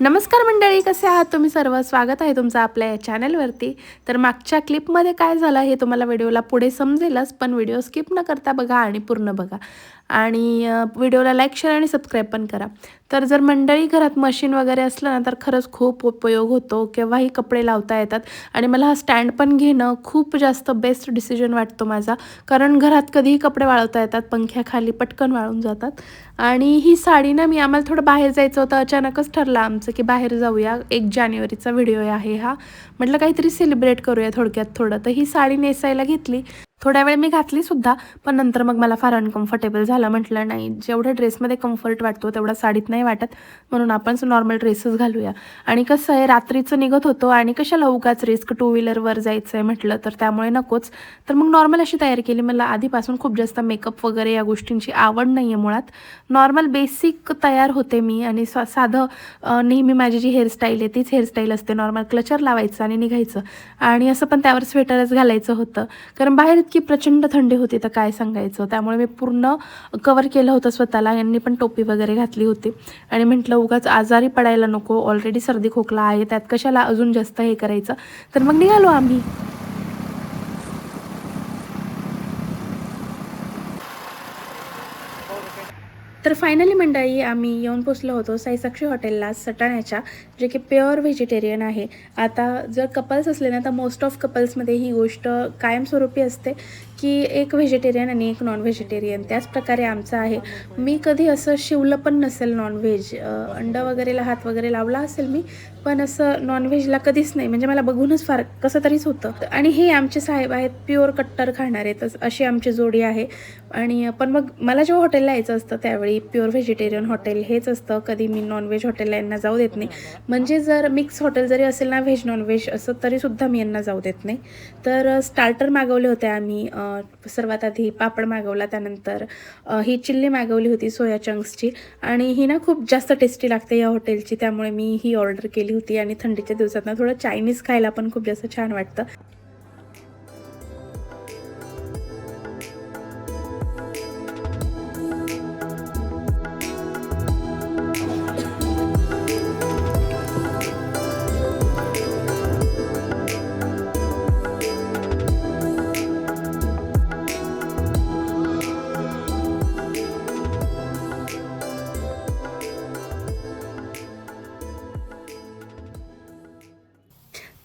नमस्कार मंडळी कसे आहात तुम्ही सर्व? स्वागत आहे तुमचं आपल्या या चॅनलवरती. तर मागच्या क्लिपमध्ये काय झालं हे तुम्हाला व्हिडिओला पुढे समजेलच पण व्हिडिओ स्किप न करता बघा आणि पूर्ण बघा. आणि व्हिडिओला लाईक शेअर आणि सबस्क्राईब पण करा. तर जर मंडळी घरात मशीन वगैरे असलं ना तर खरंच खूप उपयोग होतो. केव्हाही कपडे लावता येतात. आणि मला हा स्टँड पण घेणं खूप जास्त बेस्ट डिसिजन वाटतो माझा. कारण घरात कधीही कपडे वाळवता येतात पंख्याखाली पटकन वाळून जातात. आणि ही साडी ना मी आम्हाला थोडं बाहेर जायचं होतं अचानकच ठरलं आमचं की बाहेर जाऊया. एक जानेवारीचा व्हिडिओ आहे हा. म्हटलं काहीतरी सेलिब्रेट करूया थोडक्यात थोडं. तर ही साडी नेसायला घेतली. थोड्या वेळ मी घातली सुद्धा पण नंतर मग मला फार अनकम्फर्टेबल झालं. म्हटलं नाही जेवढ्या ड्रेसमध्ये कम्फर्ट वाटतो तेवढा साडीत नाही वाटत. म्हणून आपण नॉर्मल ड्रेसच घालूया. आणि कसं आहे रात्रीचं निघत होतो आणि कशाला उगाच रिस्क टू व्हीलरवर जायचं आहे म्हटलं तर त्यामुळे नकोच. तर मग नॉर्मल अशी तयारी केली. मला आधीपासून खूप जास्त मेकअप वगैरे या गोष्टींची आवड नाही आहे मुळात. नॉर्मल बेसिक तयार होते मी आणि सा साधं नेहमी माझी जी हेअरस्टाईल आहे तीच हेअरस्टाईल असते. नॉर्मल क्लचर लावायचं आणि निघायचं. आणि असं पण त्यावर स्वेटरच घालायचं होतं. कारण बाहेर इतकी प्रचंड थंडी होती तर काय सांगायचं? त्यामुळे मी पूर्ण कवर केलं होतं स्वतःला. यांनी पण टोपी वगैरे घातली होती. आणि म्हटलं उगाच आजारी पडायला नको. ऑलरेडी सर्दी खोकला आहे. त्यात कशाला अजून जास्त हे करायचं? तर मग निघालो आम्ही. तर फायनली मंडळी आम्ही येऊन पोचलो होतो साईसाक्षी हॉटेलला सटाण्याच्या जे की प्युअर व्हेजिटेरियन आहे. आता जर कपल्स असले ना तर मोस्ट ऑफ कपल्समध्ये ही गोष्ट कायमस्वरूपी असते. की एक व्हेजिटेरियन आणि एक नॉन व्हेजिटेरियन त्याचप्रकारे आमचं आहे. मी कधी असं शिवलं पण नसेल नॉनव्हेज अंडं वगैरेला हात वगैरे लावला असेल मी पण असं नॉनव्हेजला कधीच नाही. म्हणजे मला बघूनच फार कसं तरीच होतं. आणि हे आमचे साहेब आहेत प्युअर कट्टर खाणारे तर अशी आमची जोडी आहे. आणि पण मग मला जेव्हा हॉटेलला यायचं असतं त्यावेळी प्युअर व्हेजिटेरियन हॉटेल हेच असतं. कधी मी नॉनव्हेज हॉटेलला यांना जाऊ देत नाही. म्हणजे जर मिक्स हॉटेल जरी असेल ना व्हेज नॉनव्हेज असं तरीसुद्धा मी यांना जाऊ देत नाही. तर स्टार्टर मागवले होते आम्ही सर्वात आधी पापड मागवला त्यानंतर ही चिल्ली मागवली होती सोया चंक्सची. आणि ही ना खूप जास्त टेस्टी लागते या हॉटेलची त्यामुळे मी ही ऑर्डर केली होती. आणि थंडीच्या दिवसात ना थोडं चायनीज खायला पण खूप जास्त छान वाटतं.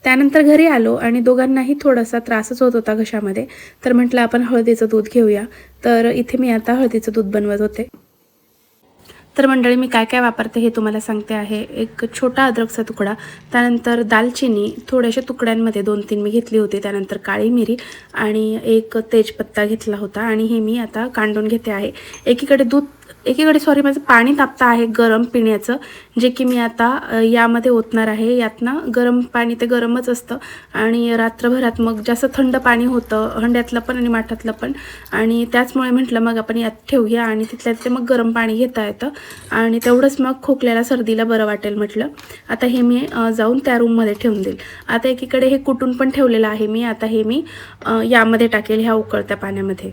त्यानंतर घरी आलो आणि दोघांनाही थोडासा त्रासच होत होता घशामध्ये. तर म्हटलं आपण हळदीचं दूध घेऊया. तर इथे मी आता हळदीचं दूध बनवत होते. तर मंडळी मी काय काय वापरते हे तुम्हाला सांगते आहे. एक छोटा अद्रकचा तुकडा त्यानंतर दालचिनी थोड्याशा तुकड्यांमध्ये दोन तीन मी घेतली होती. त्यानंतर काळी मिरी आणि एक तेजपत्ता घेतला होता. आणि हे मी आता कांडून घेते आहे. एकीकडे दूध एकीकडे सॉरी माझं पाणी तापतं आहे गरम पिण्याचं जे की मी आता यामध्ये ओतणार आहे. यातनं गरम पाणी ते गरमच असतं. आणि रात्रभरात मग जास्त थंड पाणी होतं हंड्यातलं पण आणि माठातलं पण. आणि त्याचमुळे म्हटलं मग आपण यात ठेवूया आणि तिथल्या तिथे मग गरम पाणी घेता येतं. आणि तेवढंच मग खोकल्याला सर्दीला बरं वाटेल म्हटलं. आता हे मी जाऊन त्या रूममध्ये ठेवून देईल. आता एकीकडे हे कुटून पण ठेवलेलं आहे मी. आता हे मी यामध्ये टाकेल ह्या उकळत्या पाण्यामध्ये.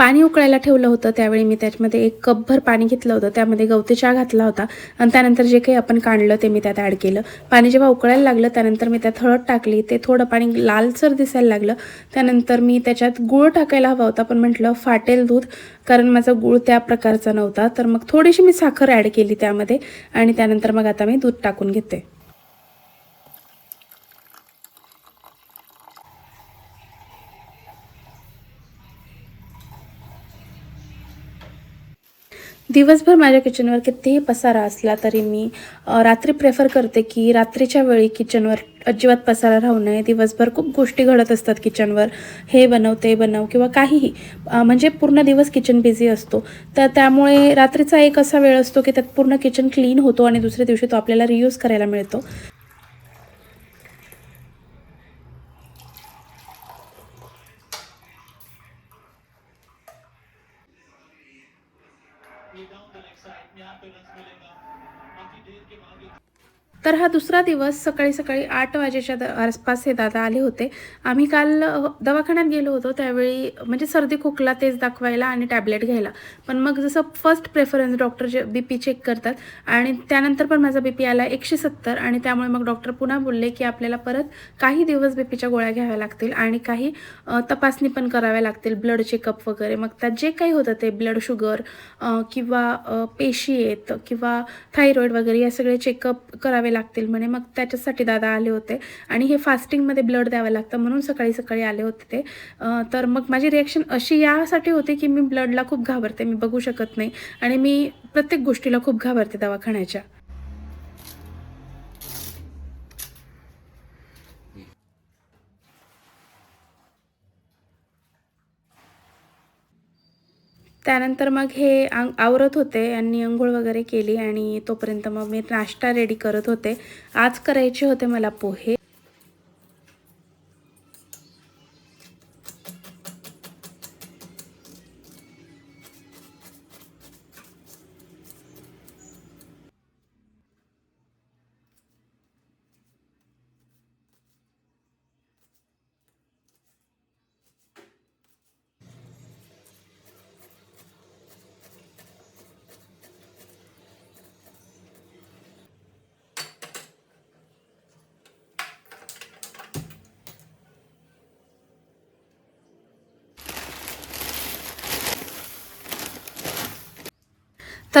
पाणी उकळायला ठेवलं होतं. त्यावेळी मी त्याच्यामध्ये एक कपभर पाणी घेतलं होतं. त्यामध्ये गवती चहा घातला होता. आणि त्यानंतर जे काही आपण काढलं ते मी त्यात ॲड केलं. पाणी जेव्हा उकळायला लागलं त्यानंतर मी त्यात हळद टाकली. ते थोडं पाणी लालसर दिसायला लागलं. त्यानंतर मी त्याच्यात गूळ टाकायला हवा होता. पण म्हटलं फाटेल दूध. कारण माझा गूळ त्या प्रकारचा नव्हता. तर मग थोडीशी मी साखर ॲड केली त्यामध्ये. आणि त्यानंतर मग आता मी दूध टाकून घेते. दिवसभर माझ्या किचनवर कितीही पसारा असला तरी मी रात्री प्रेफर करते की रात्रीच्या वेळी किचनवर अजिबात पसारा राहू नये. दिवसभर खूप गोष्टी घडत असतात किचनवर हे बनव ते बनव किंवा काहीही. म्हणजे पूर्ण दिवस किचन बिझी असतो. तर त्यामुळे रात्रीचा एक असा वेळ असतो की त्यात पूर्ण किचन क्लीन होतो आणि दुसऱ्या दिवशी तो आपल्याला रियूज करायला मिळतो. ये डाउन द लेग साइड में आपको रन मिलेगा। काफी देर के बाद तर हा दुसरा दिवस सकाळी सकाळी आठ वाजेच्या द आसपास हे दादा आले होते. आम्ही काल दवाखान्यात गेलो होतो. त्यावेळी म्हणजे सर्दी खोकला तेच दाखवायला आणि टॅबलेट घ्यायला. पण मग जसं फर्स्ट प्रेफरन्स डॉक्टर जे बी पी चेक करतात आणि त्यानंतर पण माझा बी पी आला एकशे सत्तर आणि त्यामुळे मग डॉक्टर पुन्हा बोलले की आपल्याला परत काही दिवस बी पीच्या गोळ्या घ्याव्या लागतील आणि काही तपासणी पण कराव्या लागतील ब्लड चेकअप वगैरे. मग त्यात जे काही होतं ते ब्लड शुगर किंवा पेशी आहेत किंवा थायरॉईड वगैरे या सगळे चेकअप करावे लागतील म्हणे. मग त्याच्यासाठी दादा आले होते. आणि हे फास्टिंगमध्ये ब्लड द्यावं लागतं म्हणून सकाळी सकाळी आले होते ते. तर मग माझी रिॲक्शन अशी यासाठी होती की मी ब्लडला खूप घाबरते. मी बघू शकत नाही. आणि मी प्रत्येक गोष्टीला खूप घाबरते दवाखान्याच्या. त्यानंतर मग हे आंग आवरत होते यांनी अंघोळ वगैरे केली आणि तोपर्यंत मग मी नाश्ता रेडी करत होते. आज करायचे होते मला पोहे.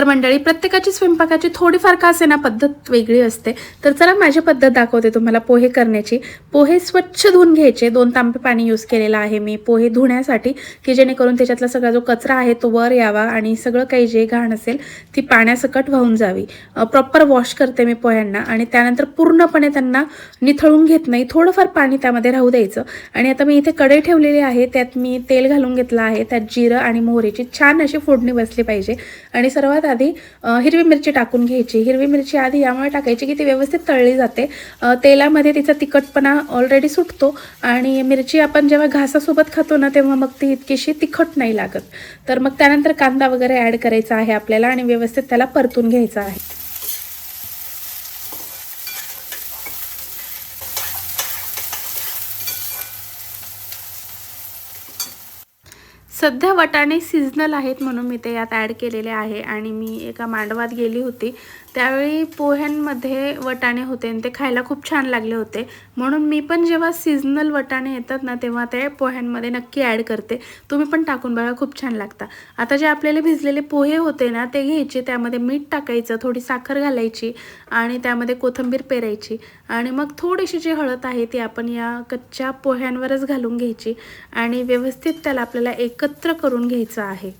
तर मंडळी प्रत्येकाची स्वयंपाकाची थोडीफार का असे ना पद्धत वेगळी असते. तर चला माझी पद्धत दाखवते तुम्हाला पोहे करण्याची. पोहे स्वच्छ धुवून घ्यायचे. दोन तांबे पाणी यूज केलेलं आहे मी पोहे धुण्यासाठी की जेणेकरून त्याच्यातला सगळा जो कचरा आहे तो वर यावा आणि सगळं काही जे घाण असेल ती पाण्यासकट वाहून जावी. प्रॉपर वॉश करते मी पोह्यांना आणि त्यानंतर पूर्णपणे त्यांना निथळून घेत नाही. थोडंफार पाणी त्यामध्ये राहू द्यायचं. आणि आता मी इथे कढई ठेवलेली आहे. त्यात मी तेल घालून घेतलं आहे. त्यात जिरं आणि मोहरीची छान अशी फोडणी बसली पाहिजे. आणि सर्वात आधी हिरवी मिरची टाकून घ्यायची. हिरवी मिरची आधी यामुळे टाकायची की ती व्यवस्थित तळली जाते. तेलामध्ये तिचा तिखटपणा ऑलरेडी सुटतो आणि मिरची आपण जेव्हा घासासोबत खातो ना तेव्हा मग ती इतकीशी तिखट नाही लागत. तर मग त्यानंतर कांदा वगैरे ॲड करायचा आहे आपल्याला आणि व्यवस्थित त्याला परतून घ्यायचा आहे. सध्या वटाणे सीझनल आहेत म्हणून मी ते यात ॲड केलेले आहे आणि मी एका मांडवात गेली होती. त्यावेळी पोह्यांमध्ये वटाणे होते आणि ते खायला खूप छान लागले होते. म्हणून मी पण जेव्हा सीझनल वटाणे येतात ना तेव्हा ते पोह्यांमध्ये नक्की ॲड करते. तुम्ही पण टाकून बघा खूप छान लागतात. आता जे आपल्याला भिजलेले पोहे होते ना ते घ्यायचे. त्यामध्ये मीठ टाकायचं थोडी साखर घालायची आणि त्यामध्ये कोथिंबीर पेरायची. आणि मग थोडीशी जी हळद आहे ती आपण या कच्च्या पोह्यांवरच घालून घ्यायची आणि व्यवस्थित त्याला आपल्याला एकत्र करून घ्यायचं आहे.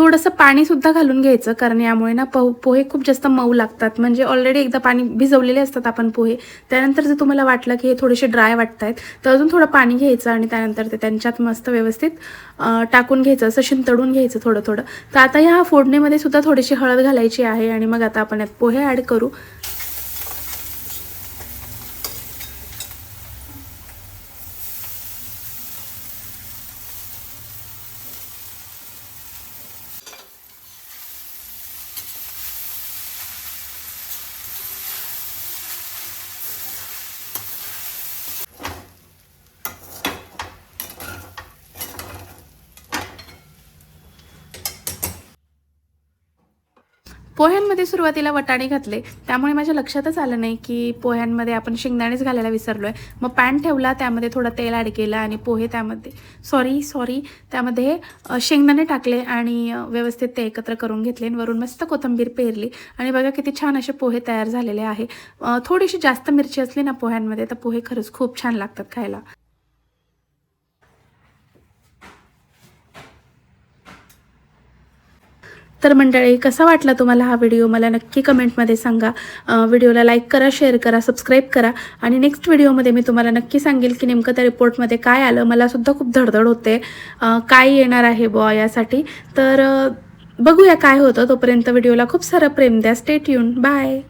थोडंसं पाणीसुद्धा घालून घ्यायचं कारण यामुळे ना पो पोहे खूप जास्त मऊ लागतात. म्हणजे ऑलरेडी एकदा पाणी भिजवलेले असतात आपण पोहे. त्यानंतर जर तुम्हाला वाटलं की हे थोडेसे ड्राय वाटत आहेत तर अजून थोडं पाणी घ्यायचं आणि त्यानंतर ते त्यांच्यात मस्त व्यवस्थित टाकून घ्यायचं असं शिंतडून घ्यायचं थोडं थोडं. तर आता ह्या फोडणीमध्ये सुद्धा थोडीशी हळद घालायची आहे आणि मग आता आपण यात पोहे ॲड करू. पोह्यांमध्ये सुरुवातीला वटाणे घातले. त्यामुळे माझ्या लक्षातच आलं नाही की पोह्यांमध्ये आपण शेंगदाणेच घालायला विसरलो आहे मग पॅन ठेवला त्यामध्ये थोडं तेल ॲड केलं आणि पोहे त्यामध्ये सॉरी सॉरी त्यामध्ये शेंगदाणे टाकले आणि व्यवस्थित ते एकत्र करून घेतले आणि वरून मस्त कोथिंबीर पेरली. आणि बघा किती छान असे पोहे तयार झालेले आहे. थोडीशी जास्त मिरची असली ना पोह्यांमध्ये तर पोहे खरंच खूप छान लागतात खायला. तर मंडळी कसा वाटला तुम्हाला हा व्हिडिओ मला नक्की कमेंटमध्ये सांगा. व्हिडिओला लाईक करा शेअर करा सबस्क्राईब करा. आणि नेक्स्ट व्हिडिओमध्ये मी तुम्हाला नक्की सांगेल की नेमकं त्या रिपोर्टमध्ये काय आलं. मलासुद्धा खूप धडधड होते. काय येणार आहे बुवा यासाठी. तर बघूया काय होतं. तोपर्यंत व्हिडिओला खूप सारं प्रेम द्या. स्टेट येऊन बाय